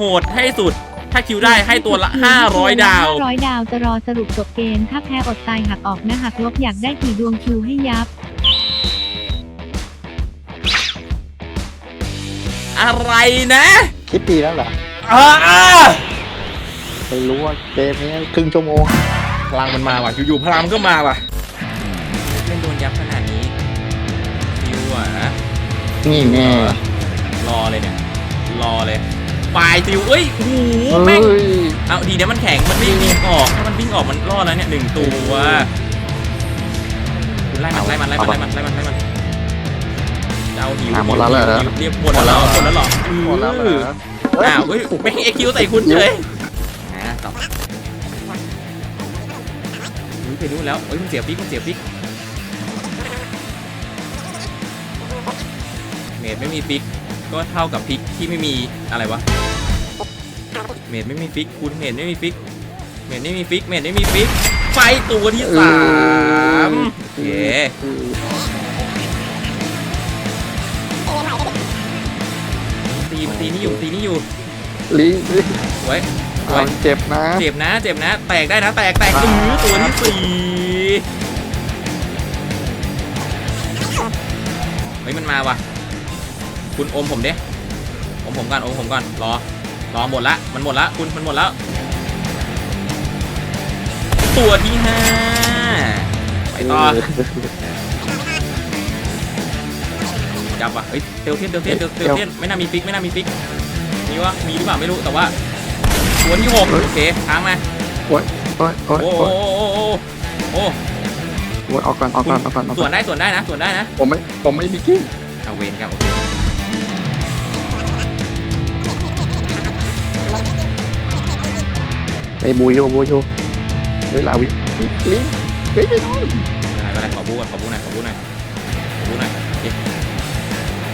โหดให้สุด ถ้าคิวได้ให้ตัวละ 500 ดาว 500 ดาวจะรอสรุปจบเกม ถ้าแพ้อดตายหักออกนะหักลบอยากได้กี่ดวงคิวให้ยับ อะไรนะคิดดีแล้วเหรออ่าไม่รู้ว่าเกมนี้ครึ่งชั่วโมงพลังมันมาว่ะอยู่ๆพลังมันก็มาว่ะเล่นโดนยับขนาดนี้คิวอะนะนี่แน่รอเลยเนี่ย รอเลย ปลายติวเอ้ยโอ้โหเฮ้แม่งยเอาดีนะมันแข็งมันไม่วิ่งออกถ้ามันวิ่งออกมันรอดแล้วเนี่ยหนึ่งตัวไล่มันไล่มันไล่มันไล่มันไล่มันไล่มันจะเอาหิวอะหมดแล้วเหรอหิวเรียบหมดแล้วเหรอหมดแล้วเหรอหมดแล้วเหรอือออ้าวเฮ้ยไม่เอ็กคิวใส่คุณเลยอะต่ออุ๊ยไปนู่นแล้วเฮ้ยมันเสียปิ๊กมันเสียปิ๊กเมดไม่มีปิ๊ก ก็เท่ากับปิ๊กที่ไม่มีอะไรวะ เมดไม่มีฟิกคุณเมดไม่มีฟิก เมดไม่มีฟิก เมดไม่มีฟิก ไฟตัวที่สามโอเคตีมันตีนี่อยู่ตีนี่อยู่ลิงลิงสวยสวเอายเจ็บนะ เจ็บนะ เจ็บนะ แตกได้นะ แตกแตกอื้อตัวที่สี่เฮ้ยมันมาว่ะ คุณอมผมเด้อมผมก่อนอมผมก่อนรอรอหมดละมันหมดละคุณมันหมดแล้ว ตัวที่ห้าไปต่อจับว่ะเฮ้ยเตลเทียนเตลเทียนเตลเตลเทียนไม่น่ามีฟิกไม่น่ามีฟิกมีวะมีหรือเปล่าไม่รู้แต่ว่าตัวที่หกโอเคค้างมาโอ้ยโอ้ยโอ้ยโอ้โหโอ้ยโอ้โหโอ้โหโอ้ยออกก่อนออกก่อนออกก่อนออกส่ก่วอนนได้ส่วนได้นะส่วนได้นะผมไม่ผมไม่มีกิ้งเอาเวนครับโอเค อ้บูโยบูโยเฮ้ยลาวิลิงเฮ้ยไม่นอนอะไรก็ได้ขอบูก่อนขอบูหน่อยขอบูหน่อยขอบูหน่อยโอเค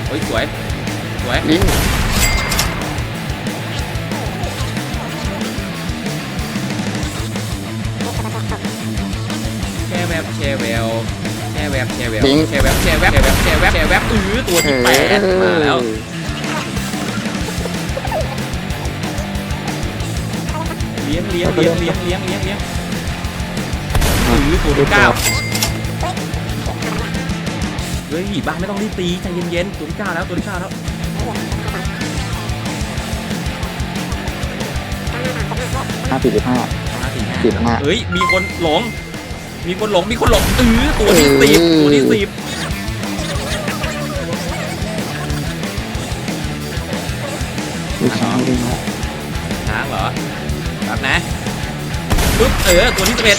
เฮ้ยสวยสวยลิงแช่แวบแช่แววแช่แวบแช่แววแช่แวบแช่แวบแช่แวบแช่แวบแช่แวบอื้อตัวที่แปดมาแล้ว เลี้ยงเลี้ยงเลี้ยงเลี้ยงเลี้ยงเลี้ยงเลี้ยงอื้อตัวที่เก้าเฮ้ยบ้านไม่ต้องรีบตีใจเย็นๆตัวที่เก้าแล้วตัวที่เก้าแล้วห้าสี่สิบห้าห้าสี่ห้าสิบห้าเฮ้ยมีคนหลง มีคนหลงมีคนหลงเออตัวที่สิบเออตัวที่สิบลูกช้างลิงนะช้างเหรอ ครับนะปึ๊บเออตัวที่สิบเอ็ด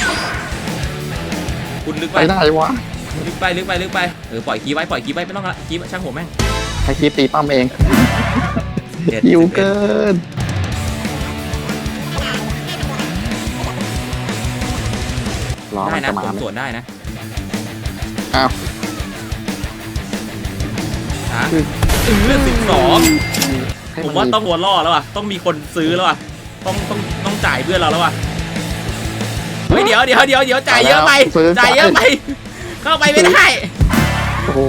คุณลึกไปไปได้วะลึกไปลึกไปลึกไปเออปล่อยคีย์ไว้ปล่อยคีย์ไว้ไม่ต้องละคีย์ช่างผมแม่งให้คลิปตีปั้มเองเจ็ดหิวสิบเอ็ดเกินรอได้มันนะจะมาผมไหมสวนได้นะอ้าวช้างเออสิบสองให้ผมว่าต้องหัวล่อแล้วอะต้องมีคนซื้อแล้วอะต้องต้องต้องจ่ายเพื่อนเราแล้วอะเฮ้ยเดี๋ยวเดี๋ยวเดี๋ยวเดี๋ยวจ่ายเยอะไปซื้อจ่ายเยอะไปเข้าไปไม่ได้โอ้โห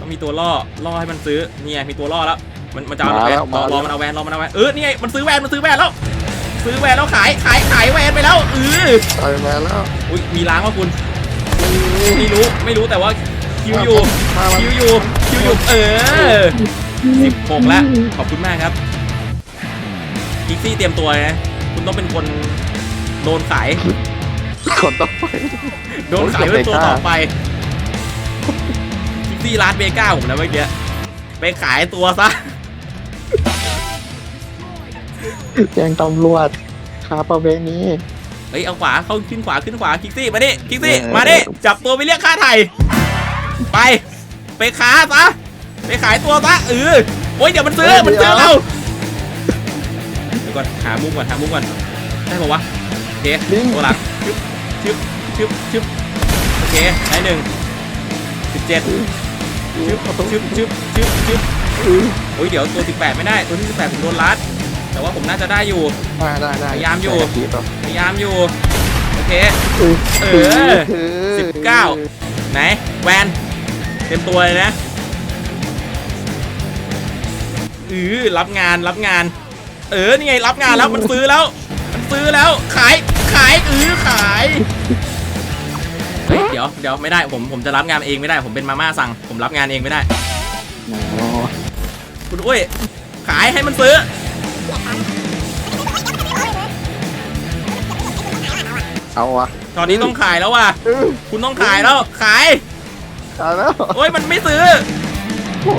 ต้องมีตัวล่อล่อให้มันซื้อเนี่ยมีตัวล่อแล้ว มันมันจะเอาแวนรอรอมันเอาแวนรอมันเอาแวนเออนี่ไงมันซื้อแวนมันซื้อแวนแล้ว ซื้อแวนแล้วขายขายขายแวนไปแล้วเออตายมาแล้วอุ้ยมีล้างว่าคุณ ไม่รู้ไม่รู้แต่ว่าคิวอยู่ มาแล้วคิวอยู่คิวอยู่เออสิบหกแล้วขอบคุณมากครับ กิกซี่เตรียมตัวเลยนะคุณต้องเป็นคนโดนขาย คนต่อไป โดนขายเป็นตัวต่อไปคิกซี่ร้านเบก้าผมนะเมื่อกี้ไปขายตัวซะแจ้งตำรวจคาประเวณีเฮ้ยเอาขวาเข้าขึ้นขวาขึ้นขวาคิกซี่มาดิคิกซี่เออมาดิจับตัวไปเรียกค่าไถ่ไป ไปค้าซะไปขายตัวซะเออโอ้ยเดี๋ยวมันซื้อมันซื้อเราเดี๋ยวก่อนหามุมก่อนหามุมก่อนได้ปะวะโอเคลิงตัวหลังชึบชึบชึบชึบโอเคได้หนึ่งสิบเจ็ดชึบชึบชึบชึบชึบโอ้ยเดี๋ยวตัวสิบแปดไม่ได้ตัวที่สิบแปดผมโดนลัดแต่ว่าผมน่าจะได้อยู่ได้ได้ได้พยายามอยู่ใส่ขีดต่อพยายามอยู่โอเคเออเออสิบเก้าไหนแวนเต็มตัวเลยนะเออรับงานรับงาน เออ นี่ไงรับงานแล้วมันซื้อแล้ว มันซื้อแล้วขายขายเออขายเฮ้ยเดี๋ยวเดี๋ยวไม่ได้ผมผมจะรับงานเองไม่ได้ ผมเป็นมาม่าสั่ง ผมรับงานเองไม่ได้อ๋อคุณอุ้ยขายให้มันซื้อ เอาวะตอนนี้ต้องขายแล้วว่ะเออคุณต้องขายแล้ว ขายเอาแล้วโอ้ยมันไม่ซื้อ โอ้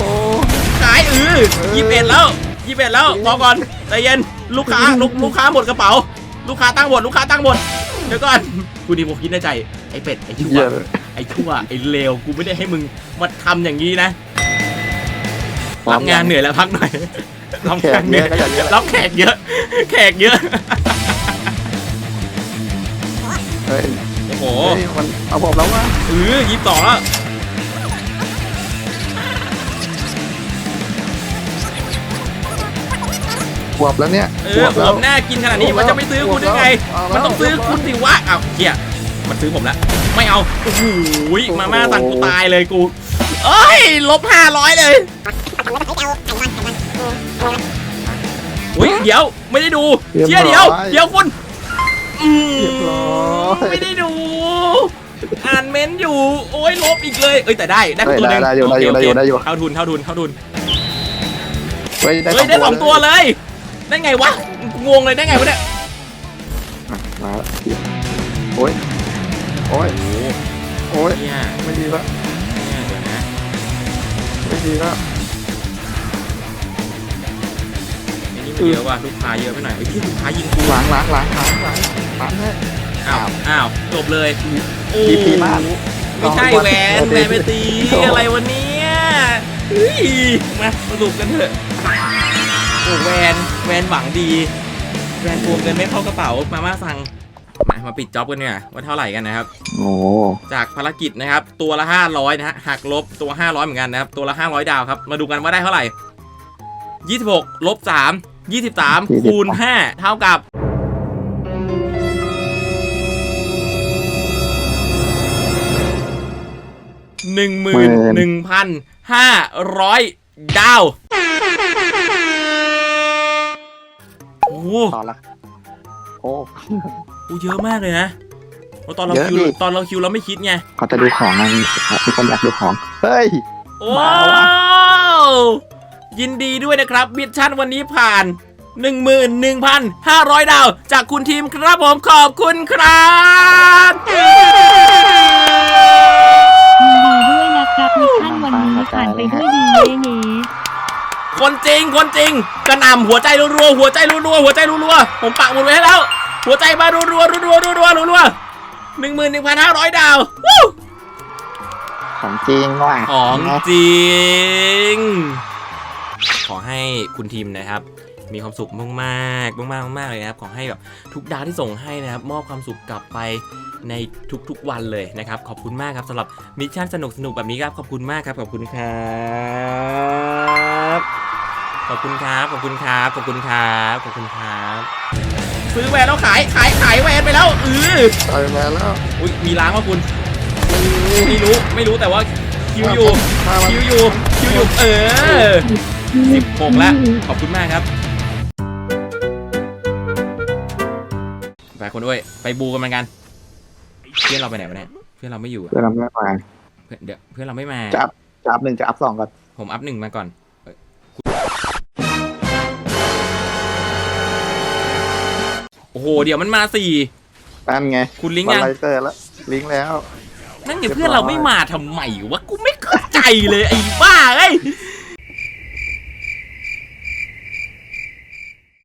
ขายเออยี่สิบเอ็ดแล้ว ยี่สิบเอ็ดแล้วพอก่อนใจเย็นลูกค้าลูกลูกค้าหมดกระเป๋า ลูกค้าตั้งหมดลูกค้าตั้งหมดเดี๋ยวก่อนกูดีผมคิดในใจไอ้เป็ดไอ้ชั่วเหี้ยไอ้ชั่วไอ้เลวกูไม่ได้ให้มึงมาทำอย่างนี้นะรับงานเหนื่อยแล้วพักหน่อยรับแขงากนเหเยนื่ออะยก็อย่างนี้ยแหละรับแขกเยอะ แขกเยอะเฮ้ยโอ้โหเฮ้ยมันเอาผมแล้ววะเออยี่สิบสองแล้ว วบแล้วเนี่ยเออขผวบแล้วมน่ากินขนาดนี้มันจะไม่ซื้อคุณได้ไงเอาแล้วมันต้องซื้อคุณสิวะอ้าวเฮียมันซื้อผมแล้วไม่เอาโอ้โหมาม่าสั่งกูตายเลยกูเอ้ยลบห้าร้อยเลยอุ้ยเดี๋ยวไม่ได้ดูเชี่ยเดี๋ยว เดี๋ยวคุณอืมเรียบร้อยไม่ได้ดูอ่านเม้นต์อยู่ โอ้ยลบอีกเลย เอ้ยแต่ได้ได้เฮ้ยตัวหนึงได้ได้อยู่โเคได้อยู่โเคได้อยู่เท่าทุนเท่าทุนเท่าทุนเฮ้ยได้เฮ้ยได้สองตัวเลย ได้ไงวะ งงเลยได้ไงวะเนี่ย อะมาแล้วโอ้ยโอ้ยโอ้โหโอ้ยเนี่ยไม่ดีละเนี่ยเดี๋ยวนะ ไม่ดีละไอ้นี่มันเยอะว่ะลูกค้าเยอะไปหน่อยไอ้ที่ลูกค้ายิงกูล้างล้างล้างล้างล้างล้างให้ อ้าวอ้าวจบเลยโอ้ดีพีมาก ไม่ใช่แหวนแหวนไปตีอะไรวันนี้เฮ้ยมาสรุปกันเถอะโอ้แหวนแหวนหวังดีแหวนโกงเงินไม่เข้ากระเป๋ามาม่าสั่งมามาปิดจ็อบกันเนี่ยว่าเท่าไหร่กันนะครับ โอ้จากภารกิจนะครับ ตัวละ 500นะฮะหักลบตัว 500 เหมือนกันนะครับ ตัวละ 500 ดาวครับ มาดูกันว่าได้เท่าไหร่ 26 ลบ 3 23 คูณ 5 เท่ากับ 11,500 ดาว โอ้โหต่อละโอ้กูเยอะมากเลยนะเพราะตอนเราเยอะคิวดิตอนเราคิวเราไม่คิดไงเขาจะดูของไงมีคนอยากดูของ เฮ้ยว้ามาว่ะวยินดีด้วยนะครับมิชชั่นวันนี้ผ่าน 11,500 ดาว จากคุณทีมครับผมขอบคุณครับยินดีด้วยนะครับมิชชั่นวันนี้ผ่านไปด้วยดีเน่เน่ คนจริง คนจริง กระหน่ำหัวใจรัวๆหัวใจรัวๆหัวใจรัวๆผมปักหมุดไว้ให้แล้ว หัวใจมารัวๆรัวๆรัวๆรัวๆรัวๆหนึ่งหมื่นหนึ่งพันห้าร้อยดาววู้ของจริงว่ะของจริง ขอให้คุณทีมนะครับมีความสุขมากมากๆ มากๆ มากๆ เลยนะครับ ขอให้แบบทุกดาวที่ส่งให้นะครับ มอบความสุขกลับไป ในทุกๆวันเลยนะครับ ขอบคุณมากครับสำหรับมิชชั่นสนุกๆแบบนี้ครับ ขอบคุณมากครับ ขอบคุณครับ ขอบคุณครับ ขอบคุณครับ ขอบคุณครับ ขอบคุณครับ ซื้อแหวนแล้วขาย ขาย ขายแหวนไปแล้วเออต่อยมาแล้วอุ้ยมีล้างว่าคุณ ไม่รู้ ไม่รู้แต่ว่าคิวอยู่มามาคิวอยู่ คิวอยู่ เออสิบหกแล้ว ขอบคุณมากครับไปคนด้วย ไปบูกันเหมือนกัน เพื่อนเราไปไหนวะเนี่ยเพื่อนเราไม่อยู่อะเพื่อนเราไม่มาเพื่อนเดี๋ยวเพื่อนเราไม่มา จะอัพจะอัพหนึ่งจะอัพสองก่อนผมอัพหนึ่งมาก่อนเอ้ยโอ้โห เดี๋ยวมันมาสี่นั่นไงคุณลิงก์บอลยัง ไลเตอร์แล้วลิงก์แล้ว นั่นไงเพื่อนเราไม่มาทำไมวะ กูไม่เข้าใจเลยไอ้บ้าเอ้ย